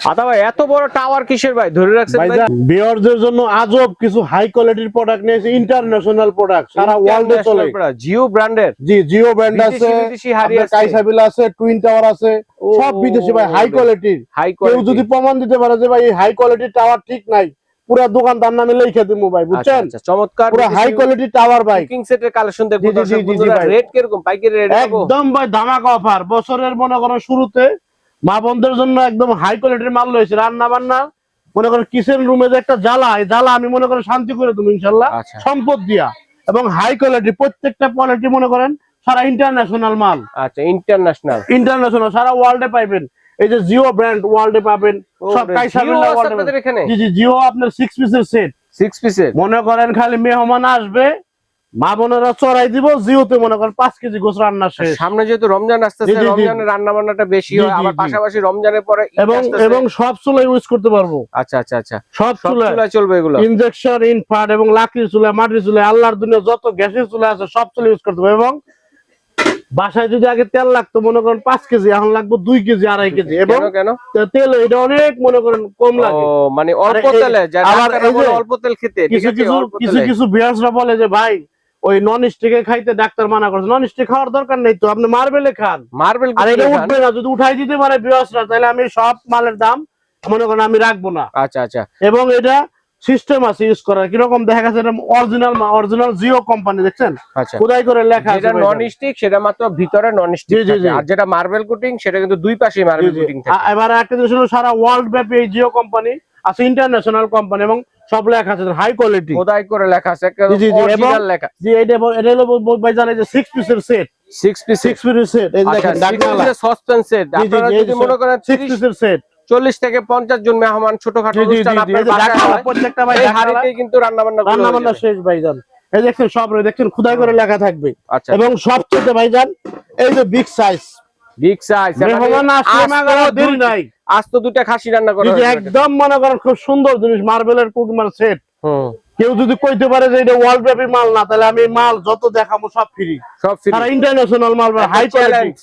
ভাই এত বড় টাওয়ার কিসের ভাই? ধরে রাখছেন ভাই বিয়ারদের জন্য আজব কিছু হাই কোয়ালিটির প্রোডাক্ট নিয়েছে ইন্টারন্যাশনাল প্রোডাক্ট সারা ওয়ার্ল্ডে চলে। জিও ব্র্যান্ডের জি জিও ব্র্যান্ড আছে বিদেশি হাড়ি আপনার আছে। কাইসাবিল আছে টুইন টাওয়ার আছে সব বিদেশি ভাই হাই কোয়ালিটির হাই কেউ যদি প্রমাণ দিতে পারে যে ভাই এই হাই কোয়ালিটির টাওয়ার ঠিক নাই পুরো দোকানদার নামে লিখে দিমু ভাই বুঝছেন? আচ্ছা চমৎকার। পুরো হাই কোয়ালিটির টাওয়ার ভাই। কুকিং সেটের কালেকশন ভাই। রেট কীরকম? পাইকারি রেট একদম ভাই ধামাকা অফার বছরের মনে করেন শুরুতে মা বোনদের জন্য একদম হাই কোয়ালিটির মাল রয়েছে। রান্না বান্না মনে করেন কিচেন রুমে যে একটা জ্বালা এই জ্বালা আমি মনে করেন শান্তি করে দেবো ইনশাল্লাহ। আচ্ছা। সম্পদ দিয়া। এবং হাই কোয়ালিটি প্রত্যেকটা কোয়ালিটি মনে করেন সারা ইন্টারন্যাশনাল মাল। আচ্ছা ইন্টারন্যাশনাল ইন্টারন্যাশনাল সারা ওয়ার্ল্ডে পাইবেন। এই যে জিও ব্র্যান্ড ওয়ার্ল্ডে পাবেন। সব কাইসা আপনাদের এখানে? জি জি জিও আপনার সিক্স পিসের সেট সিক্স পিসের মনে করেন খালি মেহমান আসবে মা বোনেরা চড়াই দিব জিওতে মনে করেন পাঁচ কেজি গোস রান্না শেষ। সামনে যেহেতু রমজান আসতেছে। রমজানের রান্না বান্নাটা বেশি হয় আবার পাশাপাশি রমজানের পরে এবং এবং সব চুলা ইউজ করতে পারব। আচ্ছা আচ্ছা আচ্ছা। সব সব চুলা চলবে এগুলো। ইনজেকশন ইনফার্ট এবং লাকড়ির চুলা মাটির চুলা আল্লাহর দুনিয়া যত গ্যাসের চুলা আছে সব চুলা ইউজ করতে পারব। এবং বাসায় যদি আগে তেল লাগতো মনে করেন পাঁচ কেজি এখন লাগবে দুই কেজি আড়াই কেজি। এবং কেন তেল এটা অনেক মনে করেন কম লাগে। মানে অল্প তেলে আবার অল্প তেল খেতে কিছু কিছু কিছু কিছু বিয়ার্সরা বলে যে ভাই ওই নন স্টিকে খাইতে ডাক্তার মানা করছে। নন স্টিক খাওয়ার দরকার নেই তো আপনি মার্বেলে খান। মার্বেল আর এটা উঠবে না যদি উঠাই দিতে পারে বিয়ার্সরা তাহলে আমি সব মালের দাম মনে করেন আমি রাখব না। আচ্ছা আচ্ছা। এবং এটা সিস্টেম আছে ইউজ করার। কীরকম দেখা গেছে এটা অরিজিনাল অরিজিনাল জিও কোম্পানি দেখছেন? আচ্ছা। খোদাই করে লেখা আছে যেটা নন স্টিক সেটা মাত্র ভিতরে নন স্টিক। আর যেটা মার্বেল কোটিং সেটা কিন্তু দুই পাশে মার্বেল। কোটিং থাকে। এবার একটা জিনিস হলো সারা ওয়ার্ল্ড ব্যাপী এই জিও কোম্পানি আছে ইন্টারন্যাশনাল কোম্পানি এবং সব লেখা আছে হাই কোয়ালিটি খোদাই করে লেখা আছে জি, জি, এবং- লেখা। জি এটা এটা হলো ভাই জানে যে সিক্স পিসের সেট সিক্স পিস সিক্স পিসের সেট এই আচ্ছা দেখেন ডাকনালা। সসপেন্স সেট আপনারা যদি মনে করেন সিক্স 30 পিসের সেট চল্লিশ থেকে পঞ্চাশ জন মেহমান ছোটখাটো অনুষ্ঠান আপনার হয়, প্রত্যেকটা ভাই এই হাড়িতেই কিন্তু রান্না বান্না রান্না বান্না শেষ ভাইজান এই দেখছেন সব রয়ে দেখছেন খুদাই করে লেখা থাকবে। আচ্ছা। এবং সবচেয়ে ভাইজান এই যে বিগ সাইজ বিগ সাইজ মেহমান আসলে দেরি নাই। আজ তো দুটা খাসি রান্না করা। একদম মনে করেন খুব সুন্দর জিনিস মার্বেলের কুকমার সেট কেউ যদি কইতে পারে যে এটা ওয়ার্ল্ড ব্যাপী মাল না তাহলে আমি মাল যত দেখাবো সব ফ্রি সব free। সারা ইন্টারন্যাশনাল মাল হাই challenge।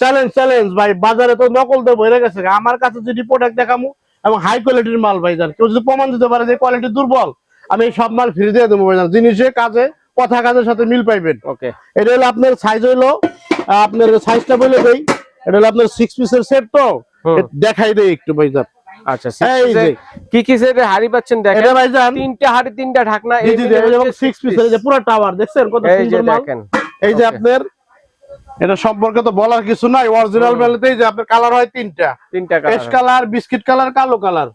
চ্যালেঞ্জ চ্যালেঞ্জ ভাই বাজারে তো নকল দিয়ে বইরে গেছে। আমার কাছে যদি প্রোডাক্ট দেখামু এবং হাই কোয়ালিটির মাল ভাই জান কেউ যদি প্রমাণ দিতে পারে যে কোয়ালিটি দুর্বল আমি সব মাল ফ্রি দিয়ে দেবো ভাই জান জিনিসে কাজে কথা কাজের সাথে মিল পাইবেন। ওকে। এটা হলো আপনার সাইজ হইল আপনার সাইজটা বলে দেই। এটা হলো আপনার সিক্স পিসের সেট তো। দেখাই দেই একটু ভাই জান আচ্ছা এই যে। piece কি কি সেটে হাড়ি পাচ্ছেন দেখেন? এটা ভাই জান তিনটা হাড়ি তিনটা ঢাকনা এই জি এবং হচ্ছে পিসের যে পুরো টাওয়ার দেখছেন কত এই যে সুন্দর দেখেন। এই যে আপনার এটা সম্পর্কে তো বলার কিছু নাই অরিজিনাল হুম। যে আপনার কালার হয় তিনটা। তিনটা কালার কালার বিস্কিট কালার কালো কালার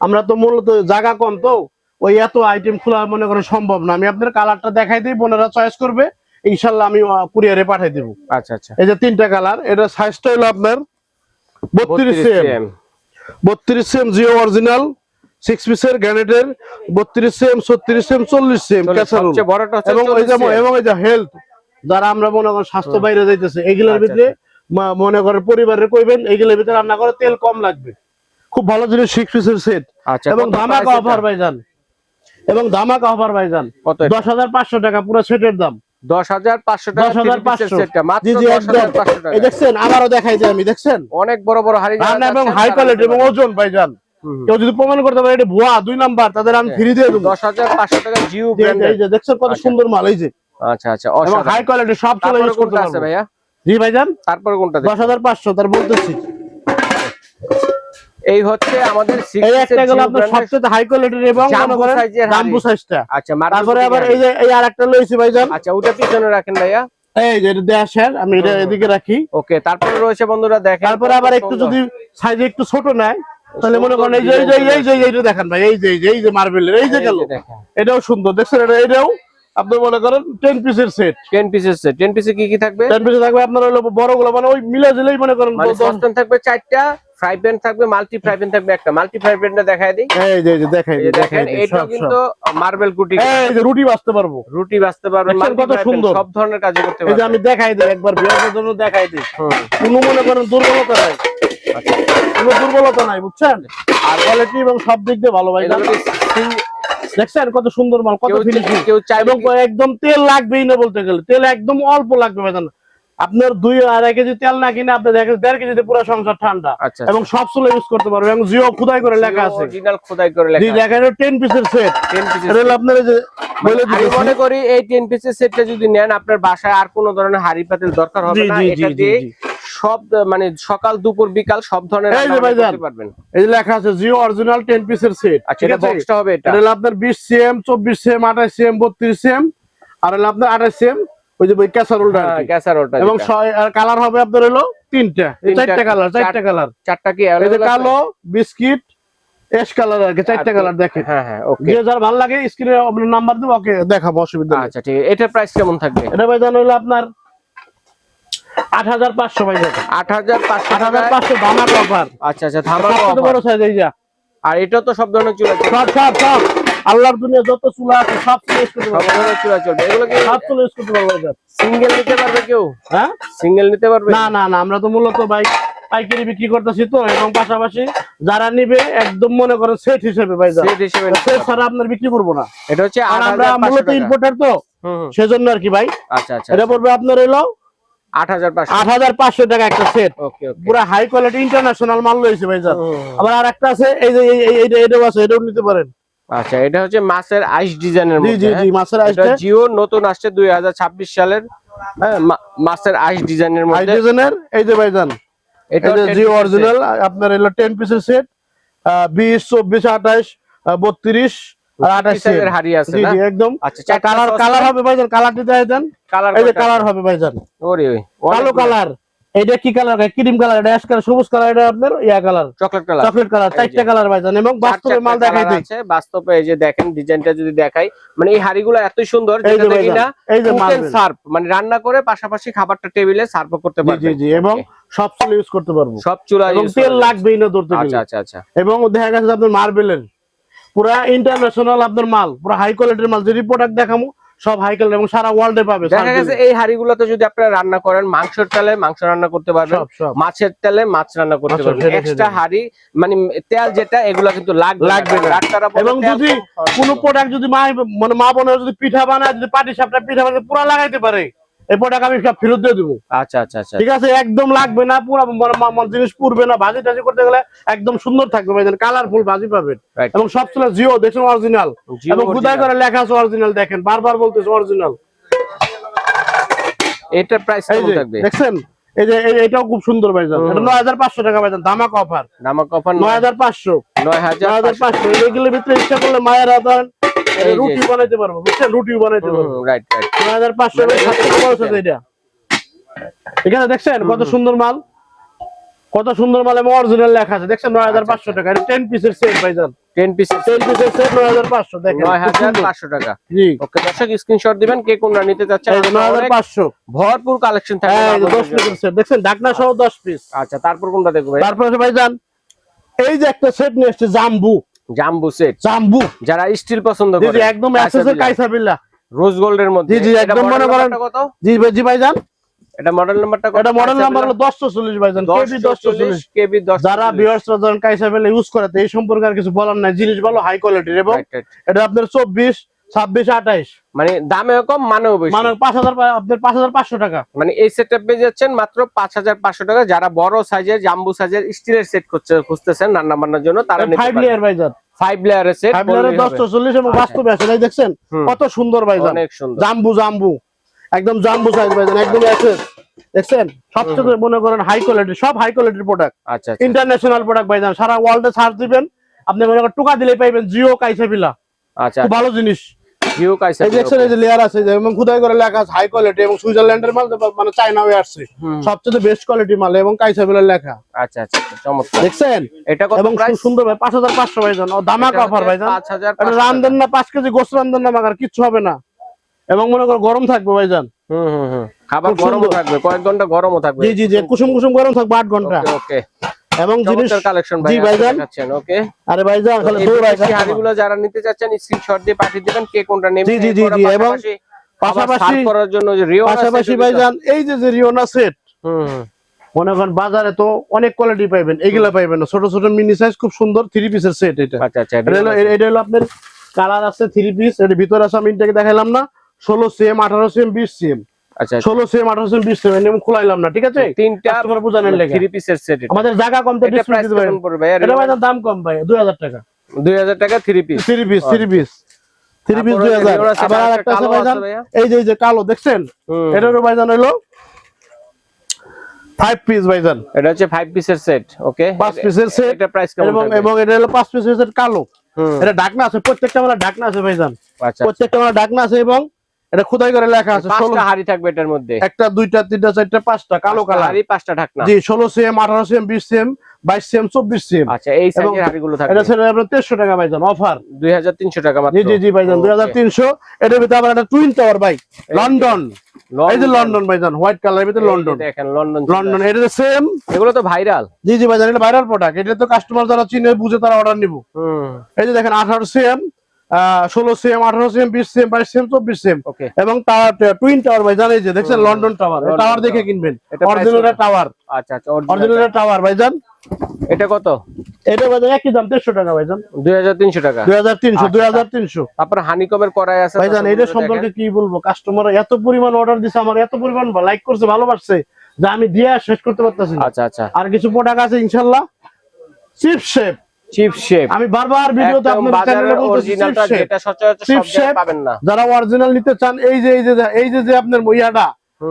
আমরা তো মূলত জায়গা কম তো ওই এত আইটেম খোলা মনে করেন সম্ভব না। আমি আপনার কালারটা দেখাই দিই বোনেরা চয়েস করবে। ইনশাল্লাহ আমি কুরিয়ারে পাঠিয়ে দিব। আচ্ছা আচ্ছা। এই যে তিনটা কালার এটা সাইজটা হলো আপনার বত্রিশ 32 সেম বত্রিশ সেম জিও অরিজিনাল সিক্স পিসের গ্যানেটের বত্রিশ ছত্রিশ চল্লিশ ক্যাসারোল। এবং ওই যে এবং এই যে হেলথ যারা আমরা মনে করেন স্বাস্থ্য বাইরে যাইতেছে এগুলোর আচ্ছা, ভিতরে মনে করেন পরিবারের কইবেন এগুলোর ভিতরে রান্না করে তেল কম লাগবে। খুব ভালো জিনিস সিক্স পিসের সেট আচ্ছা এবং ধামাকা অফার? ভাইজান। এবং ধামাকা অফার ভাইজান। দশ হাজার পাঁচশো টাকা পুরো সেটের দাম। অনেক বড় বড় হাড়ি এবং হাই কোয়ালিটি এবং ওজন ভাইজান। হুম, কেউ যদি প্রমাণ করতে পারে এটা ভুয়া দুই নাম্বার তাদের আমি ফ্রি দিয়ে দেবো। দশ হাজার পাঁচশো টাকা জিও দেখছেন কত আচ্ছা। সুন্দর মাল এই যে। আচ্ছা আচ্ছা হাই কোয়ালিটি সব চলে তারপরে ইউজ করতে কোনটা আছে ভাইয়া? জি ভাইজান? তারপরে কোনটা দশ হাজার পাঁচশো তার বলতেছি। এই হচ্ছে আমাদের এই একটা গেল আপনার সবচেয়ে হাই কোয়ালিটির এবং জাম্বো সাইজটা আচ্ছা তারপরে আবার এই যে এই আরেকটা লইছি ভাইজান। আচ্ছা ওটা পিছনে রাখেন ভাইয়া। এই যে দেয়া শেয়ার আমি এটা। এদিকে রাখি। ওকে তারপরে রয়েছে বন্ধুরা দেখেন তারপরে আবার একটু যদি সাইজে একটু ছোট নেয় তাহলে মনে করেন এই যে এই এইটা দেখেন ভাই এই যে এই যে এই মার্বেলের এই যে গেল। এটাও সুন্দর দেখছেন এটা? এটাও আপনি মনে করেন টেন পিসের সেট 10 পিসের সেট 10 পিসে কি কি থাকবে? টেন পিসে থাকবে আপনার হলো বড়গুলো মানে ওই মিলে দিলেই মনে করেন মানে থাকবে চারটা ফ্রাই প্যান থাকবে মাল্টি ফ্রাই প্যান থাকবে একটা। মাল্টি ফ্রাই প্যানটা দেখায় দিই। এই যে দেখাই দিই, দেখাই দিই, এটাও সব, সব। কিন্তু মার্বেল কুটি। এই যে রুটি পারব। রুটি multi কত সুন্দর? সব ধরনের কাজ করতে এই যে আমি দেখাই দিই একবার জন্য দেখাই দিই। কোনো মনে করেন দুর্বলতা নাই। আচ্ছা। কোনো দুর্বলতা নাই বুঝছেন? আর কোয়ালিটি এবং সব দিক দিয়ে ভালো ভাই দেখছেন কত সুন্দর মাল কত ফিনিশিং কেউ চাইবে এবং একদম তেল লাগবেই না বলতে গেলে। তেল একদম অল্প লাগবে ভাইজান আপনার দুই আড়াই কেজি তেল না কিনে আপনি দেখেন দেড় কেজিতে পুরো সংসার ঠান্ডা। আচ্ছা এবং সব চুলো ইউজ করতে পারবে এবং জিও খুদাই করে লেখা আছে। খোদাই করে লেখা লেখা টেন পিসের সেট 10 পিসের আপনার যে আমি মনে করি এই 10 পিসের সেটটা যদি নেন আপনার বাসায় আর কোনো ধরনের হাড়ি পাতিল দরকার হবে না। এটা দিয়ে সব মানে সকাল দুপুর বিকাল সব ধরনের পারবেন। এই যে লেখা আছে জিও অরিজিনাল পিসের সেট আচ্ছা এটা বক্সটা হবে এটা। এটা আপনার বিশ সিএম চব্বিশ সিএম আঠাশ সিএম বত্রিশ সিএম আর হলো আপনার আঠাশ সিএম ওই যে ওই ক্যাসারোলটা হ্যাঁ ক্যাসারোলটা এবং আর কালার হবে আপনার হলো তিনটা। চারটা কালার চারটা কালার চারটা কি এই যে কালো বিস্কিট এস কালার আর কি চারটা কালার দেখেন। হ্যাঁ হ্যাঁ ওকে যে যার ভালো লাগে স্ক্রিনে আপনার নাম্বার দেবো ওকে দেখাবো অসুবিধা নেই। আচ্ছা ঠিক আছে। এটার প্রাইস কেমন থাকবে? এটা ভাই জানো হলো আপনার আট হাজার পাঁচশো ভাই যাবে আট হাজার পাঁচশো আট হাজার পাঁচশো দামার অফার আচ্ছা আচ্ছা ধামাকা সবচেয়ে বড় সাইজ এই যা। আর এটা তো সব ধরনের চুলা সব সব সব। আল্লাহর দুনিয়া যত চুলা আছে সব চুলা করতে পারব। চুলা চলবে। এগুলো কি সব চুলা করতে পারব সিঙ্গেল নিতে পারবে কেউ? হ্যাঁ? সিঙ্গেল নিতে পারবে? না না না আমরা তো মূলত ভাই পাইকারি বিক্রি করতেছি তো এবং পাশাপাশি যারা নিবে একদম মনে করেন সেট হিসেবে ভাই সেট হিসেবে সেট ছাড়া আপনার বিক্রি করব না। এটা হচ্ছে আমরা মূলত ইম্পোর্টার তো। সেজন্য আর কি ভাই। আচ্ছা আচ্ছা। এটা পড়বে আপনার হলো আট হাজার পাঁচশো। আট হাজার পাঁচশো টাকা একটা সেট পুরো হাই কোয়ালিটি ইন্টারন্যাশনাল মাল রয়েছে ভাই আবার আর একটা আছে এই যে এটাও আছে এটাও নিতে পারেন। আচ্ছা এটা হচ্ছে মাছের আইস ডিজাইনের জি মধ্যে জি হ্যাঁ? জি মাছের এটা জিও নতুন আসছে দুই হাজার ছাব্বিশ সালের হ্যাঁ, মা- মাছের আইস ডিজাইনের মধ্যে। হাইড্রোজেনের এই যে ভাইজান এটা এই যে জি অরিজিনাল আপনার এলো টেন পিসের সেট বিশ চব্বিশ আঠাশ বত্রিশ আর আঠাশ পিসের হাড়ি আছে জি না? জি একদম। আচ্ছা কালার কালার হবে ভাইজান কালারটি দেয় দেন। কালার এই যে কালার হবে ভাইজান ওরে ওই কালো কালার। এটা কি কালার ক্রিম কালার এটা অ্যাশ কালার সবুজ কালার এটা আপনার ইয়া colour chocolate colour chocolate colour চারটা কালার ভাইজান এবং বাস্তবে মাল দেখাই দিই। আছে। বাস্তবে এই যে দেখেন ডিজাইনটা যদি দেখাই মানে এই হাড়িগুলো এত সুন্দর যেটা দেখি না এই যে মার্বেল সার্ভ মানে রান্না করে পাশাপাশি খাবারটা টেবিলে সার্ভ করতে পারবে জি জি এবং সব চুল ইউজ করতে পারব। সব চুলা এবং তেল লাগবেই না ধরতে আচ্ছা গেলে আচ্ছা আচ্ছা। এবং দেখা গেছে আপনার মার্বেলের পুরা ইন্টারন্যাশনাল আপনার মাল পুরো হাই কোয়ালিটির মাল যদি প্রোডাক্ট দেখামো সব হাই কোয়ালিটি এবং সারা ওয়ার্ল্ডে পাবে দেখা গেছে এই হাড়িগুলোতে যদি আপনারা রান্না করেন মাংসের তেলে মাংস রান্না করতে পারবেন মাছের তেলে মাছ রান্না করতে পারবেন। এক্সট্রা হাড়ি মানে তেল যেটা এগুলো কিন্তু লাগবে এবং যদি কোনো প্রোডাক্ট যদি মা মানে মা বোনের যদি পিঠা বানায় যদি পাটি সাপটা পিঠা বানায় পুরা লাগাইতে পারে। এই প্রোডাক্ট আমি সব ফেরত দিয়ে দেবো। আচ্ছা আচ্ছা আচ্ছা। ঠিক আছে? একদম লাগবে না পুরো মানে জিনিস পুরবে না। ভাজি টাজি করতে গেলে একদম সুন্দর থাকবে ভাই। কালারফুল ভাজি পাবেন। এবং সব ছিল জিও দেখছেন অরিজিনাল এবং খুদাই করে লেখা আছে অরিজিনাল দেখেন। বারবার বলতেছে অরিজিনাল এটার প্রাইস এই কেমন যে থাকবে? দেখছেন? এই যে এটাও খুব সুন্দর ভাইজান এটা টাকা ভাইজান ধামাক অফার অফার এগুলোর ভিতরে ইচ্ছা করলে মায়ের আদান। রুটি বানাইতে পারব বুঝছেন? রুটি বানাইতে পারব. নয় হাজার পাঁচশো মানে এটা। এখানে দেখছেন কত সুন্দর মাল? কত সুন্দর মাল এবং অরিজিনাল লেখা আছে। দেখছেন নয় হাজার পাঁচশো টাকা। এটা টেন পিসের সেট ভাইজান। 10 পিসের সেট নয় হাজার পাঁচশো দেখেন। নয় খুব হাজার সুন্দর। পাঁচশো টাকা। জি। ওকে দর্শক স্ক্রিনশট দিবেন কে কোনটা নিতে হাজার পাঁচশো। ভরপুর কালেকশন পিসের সেট দেখছেন ঢাকনা সহ দশ পিস আচ্ছা তারপর কোনটা দেখব ভাই? তারপরে ভাইজান এই যে একটা সেট নিয়ে এসছে জাম্বু। জাম্বু সেট জাম্বু। যারা স্টিল পছন্দ করে জি একদম অ্যাসেসের কাইসাবিল্লা রোজ গোল্ডের মধ্যে। জি, জি, এটা একদম মনে করেন- জি জি ভাইজান। এটা মডেল নাম্বারটা কত? এটা মডেল নাম্বার হলো দশশো চল্লিশ ভাইজান কেবি দশশো চল্লিশ কেবি 10 যারা বিয়ার্সরা ধরেন কাইসাবিল্লা ইউজ করে তো এই সম্পর্কে আর কিছু বলার নাই। জিনিস ভালো হাই কোয়ালিটির এবং এটা আপনার চব্বিশ ছাব্বিশ আঠাইশ। মানে দামেও কম মানেও বেশি। মানে পাঁচ হাজার আপনার পাঁচ হাজার পাঁচশো টাকা। মানে এই সেটটা পেয়ে যাচ্ছেন মাত্র পাঁচ হাজার পাঁচশো টাকা। যারা বড় সাইজের জাম্বু সাইজের স্টিলের সেট করছে খুঁজতেছেন রান্না বান্নার জন্য তারা ফাইভ লেয়ার ভাইজান। ফাইভ লেয়ারের সেট ফাইভ লেয়ারের দশশো চল্লিশ এবং আচ্ছা। বাস্তবে আছে ভাই দেখছেন? কত সুন্দর ভাইজান। অনেক সুন্দর। জাম্বু জাম্বু। একদম জাম্বু সাইজ একদম অ্যাসেস দেখছেন? সবচেয়ে মনে করেন হাই কোয়ালিটির সব হাই কোয়ালিটির প্রোডাক্ট আচ্ছা আচ্ছা। ইন্টারন্যাশনাল প্রোডাক্ট ভাইজান সারা ওয়ার্ল্ডে ছাড় দিবেন। আপনি মনে করেন টুকা দিলেই পাইবেন জিও কাইসাবিলা আচ্ছা। ভালো জিনিস। জিও কাইসা এই দেখছেন এই যে লেয়ার আছে খুদাই করে লেখা আছে হাই কোয়ালিটি এবং সুইজারল্যান্ডের মাল মানে চায়না আসছে। সবচেয়ে বেস্ট কোয়ালিটি মাল এবং কাইসাবিলের লেখা। আচ্ছা আচ্ছা আচ্ছা, চমৎকার। দেখছেন? এটা কত এবং খুব সুন্দর ভাই পাঁচ হাজার পাঁচশো ভাইজান। ও দামাক অফার ভাইজান। পাঁচ হাজার এটা রান্ধেন না পাঁচ কেজি গোস্ত রান্ধেন না মাগার কিচ্ছু হবে না। এবং মনে করো গরম থাকবে ভাইজান। হুম হুম হুম। খাবার খুব গরমও থাকবে কয়েক ঘণ্টা গরমও থাকবে। জি জি জি কুসুম কুসুম গরম থাকবে আট ঘণ্টা। ওকে ওকে। এবং জিনিস কালেকশন ভাই জি ভাইজান। ওকে আরে ভাইজান এই দৌড়ায় বিদেশি হাঁড়িগুলো যারা নিতে চাচ্ছেন স্ক্রিনশট দিয়ে পাঠিয়ে দিবেন কে কোনটা নেবেন জি, জি, জি, এবং পাশাপাশি করার জন্য যে রিও পাশাপাশি ভাইজান এই যে যে রিওনা সেট হুম। মনে করেন বাজারে তো অনেক কোয়ালিটি পাইবেন এগুলা পাইবেন ছোট ছোট মিনি সাইজ খুব সুন্দর থ্রি পিসের সেট এটা। আচ্ছা আচ্ছা এটা হলো এটা হলো আপনার কালার আছে থ্রি পিস এর ভিতরে আছে আমি ইনটাকে দেখাইলাম না ষোলো সিএম আঠারো সিএম বিশ সিএম আচ্ছা ষোলো সেম আঠারো সেম বিশ সেম এমন খোলাইলাম না ঠিক আছে? তিনটা কাস্টমার বোঝানোর লেগে থ্রি পিসের সেট আমাদের জায়গা কম তো এটা দিতে পারেন? কেমন পড়বে ভাই? এটা ভাই দাম কম ভাই দুই হাজার টাকা। 2000 টাকা three piece three piece three piece three আবার আছে ভাইজান। এই যে এই যে কালো দেখছেন। এটারও ভাইজান হলো ফাইভ পিস ভাইজান। এটা হচ্ছে 5 পিসের সেট ওকে পিসের সেট এটা প্রাইস কেমন এবং এটা হলো পিসের সেট কালো। এটা ঢাকনা আছে প্রত্যেকটা ঢাকনা আছে ভাইজান। আচ্ছা। প্রত্যেকটা ঢাকনা আছে এবং এটা খোদাই করে লেখা আছে পাঁচটা হাড়ি থাকবে এটার মধ্যে। একটা দুইটা তিনটা চারটা পাঁচটা কালো কালার। হাড়ি পাঁচটা ঢাকনা। জি ষোলো সেম আঠারো সেম বিশ সেম বাইশ সেম চব্বিশ সেম আচ্ছা এই সাইজের হাড়িগুলো এটা থাকবে ছেড়ে আপনার তেরোশো টাকা ভাইজান অফার। 2300 টাকা মাত্র। জি জি জি ভাইজান Okay. দুই হাজার তিনশো। এটার ভিতরে আবার একটা টুইন টাওয়ার বাইক লন্ডন। এই যে লন্ডন ভাইজান হোয়াইট কালার ভিতরে লন্ডন। দেখেন লন্ডন লন্ডন এটা সেম এগুলো তো ভাইরাল জি জি ভাইজান এটা ভাইরাল প্রোডাক্ট এটা তো কাস্টমার যারা চিনে বুঝে তারা অর্ডার নিব। হুম। এই যে দেখেন আঠারো সেম ষোলো সেম আঠারো সেম বিশ সেম বাইশ সেম চব্বিশ সেম ওকে। এবং টাওয়ার টুইন টাওয়ার ভাইজান এই যে দেখছেন? লন্ডন টাওয়ার টাওয়ার দেখে কিনবেন। অরিজিনাল টাওয়ার আচ্ছা আচ্ছা অরিজিনাল টাওয়ার ভাইজান। এটা কত? এটা ভাইজান একই দাম দেড়শো টাকা ভাইজান 2300 টাকা। দুই হাজার তিনশো আচ্ছা, দুই হাজার তিনশো। তারপর হানিকমের করাই আছে ভাইজান এটা সম্পর্কে কি বলব? কাস্টমার এত পরিমাণ অর্ডার দিছে আমার এত পরিমাণ লাইক করছে ভালোবাসছে যে আমি দিয়ে শেষ করতে পারতেছি আচ্ছা আচ্ছা। আর কিছু প্রোডাক্ট আছে ইনশাল্লাহ? চিপ শেপ চিপ শেপ আমি বারবার ভিডিওতে আপনাদের চ্যানেলে বলতেছি চিপ অরিজিনালটা শেপ যেটা সচরাচর সব জায়গায় পাবেন না। যারা অরিজিনাল নিতে চান এই যে এই যে এই যে যে আপনার মইয়াটা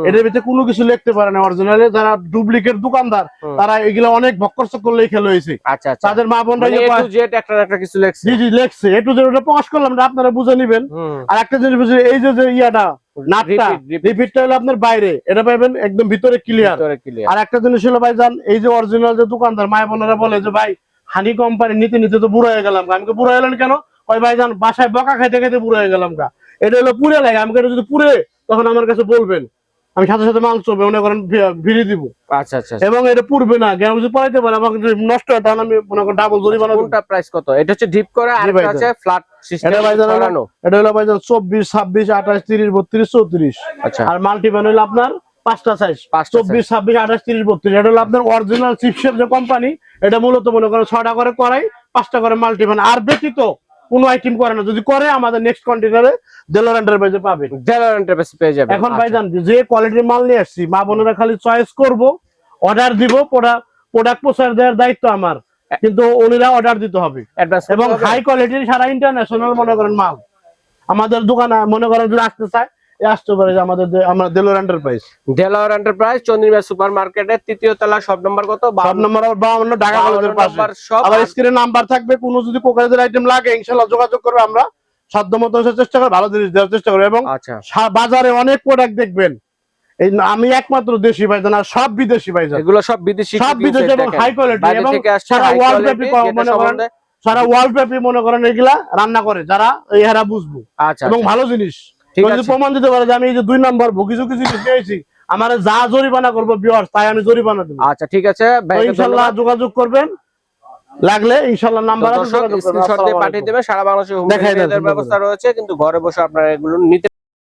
এটার ভিতরে কোনো কিছু লিখতে পারে না অরিজিনালে যারা ডুপ্লিকেট দোকানদার তারা এগুলো অনেক চক্কর লেখে লইছে। আচ্ছা তাদের মা বোনরা মানে একটা একটা কিছু লেখছে। জি জি লেখছে। একটু যে ওটা প্রকাশ করলাম না আপনারা বুঝে নিবেন। আর একটা জিনিস বুঝে এই যে যে ইয়াটা নাটটা। রিপিটটা হলো আপনার বাইরে। এটা পাবেন একদম ভিতরে ক্লিয়ার আর একটা জিনিস হলো ভাইজান এই যে অরিজিনাল যে দোকানদার মায় বোনেরা বলে যে ভাই হানি কোম্পানি নিতে নিতে তো বুড়ো হয়ে গেলাম। আমি বুড়ো হলেন কেন? ওই ভাইজান বাসায় বকা খাইতে খাইতে বুড়ো হয়ে গেলাম গা। এটা হলো পুরে লাগে আমাকে এটা যদি পুরে তখন আমার কাছে বলবেন। আমি সাথে সাথে মাল চলবে মনে করেন ভিড়ি দিব। আচ্ছা আচ্ছা আচ্ছা। এবং এটা পুরবে না। জ্ঞান যদি পড়াইতে পারে আমাকে যদি নষ্ট হয় তাহলে আমি মনে করেন ডাবল জরিমানা দেব। কোনটা প্রাইস কত? এটা হচ্ছে ডিপ করা আর ভাইজান। হচ্ছে ফ্ল্যাট সিস্টেম এটা ভাইজান এটা হলো ভাইজান চব্বিশ ছাব্বিশ আঠাশ তিরিশ বত্রিশ চৌত্রিশ। আচ্ছা। আর মাল্টিপ্যান হলো আপনার পাঁচটা সাইজ পাঁচটা চব্বিশ ছাব্বিশ আঠাশ তিরিশ বত্রিশ। এটা হলো আপনার অরিজিনাল যে কোম্পানি এটা মূলত মনে করেন ছটা করে করাই পাঁচটা করে আর ব্যতীত কোনো আইটেম করে না। যদি করে আমাদের নেক্সট কন্টেনারে দেলোর এন্টারপ্রাইজে পাবেন ডেলার এন্টারপ্রাইজ পেয়ে যাবেন। এখন আচ্ছা। যে কোয়ালিটির মাল নিয়ে আসছি মা বোনেরা খালি চয়েস করব অর্ডার দিব প্রোডাক্ট প্রচার দেওয়ার দায়িত্ব আমার। কিন্তু উনিরা অর্ডার দিতে হবে। এবং হাই কোয়ালিটির সারা ইন্টারন্যাশনাল মনে করেন মাল। আমাদের দোকানে মনে করেন যদি আসতে চায় আমাদের যে- আমরা দেলোর এন্টারপ্রাইজ ডেলার এন্টারপ্রাইজ চন্দ্রিমা সুপার মার্কেটের তৃতীয় তলা সব নম্বর কত? সব নম্বর বাউন্ন ঢাকা কলেজের পাশে। আবার স্ক্রিনে নাম্বার থাকবে কোনো যদি কোকারেজের আইটেম লাগে ইনশাল্লাহ যোগাযোগ করবে আমরা। চেষ্টা করব ভালো জিনিস দেওয়ার চেষ্টা করব এবং আচ্ছা। বাজারে অনেক প্রোডাক্ট দেখবেন। এই আমি একমাত্র দেশি ভাইজান আর সব বিদেশি ভাইজান। এগুলো সব বিদেশি সব বিদেশি এবং হাই কোয়ালিটি এবং সারা ওয়ার্ল্ড ব্যাপী মনে করেন সারা ওয়ার্ল্ড ব্যাপী মনে করেন এগুলা রান্না করে যারা এই হারা বুঝব। আচ্ছা এবং আচ্ছা। ভালো জিনিস। যদি প্রমাণ দিতে পারে যে আমি এই যে দুই নম্বর ভুগি ঝুঁকি জিনিস পেয়েছি আমার যা জরিমানা করব বিয়ার্স তাই আমি জরিমানা দেবো। আচ্ছা ঠিক আছে। ইনশাল্লাহ যোগাযোগ করবেন। লাগলে ইনশাল্লাহ নাম্বার আছে। স্ক্রিনশট দিয়ে পাঠিয়ে দেবে সারা বাংলাদেশে হোম ডেলিভারির ব্যবস্থা রয়েছে কিন্তু ঘরে বসে আপনারা এগুলো নিতে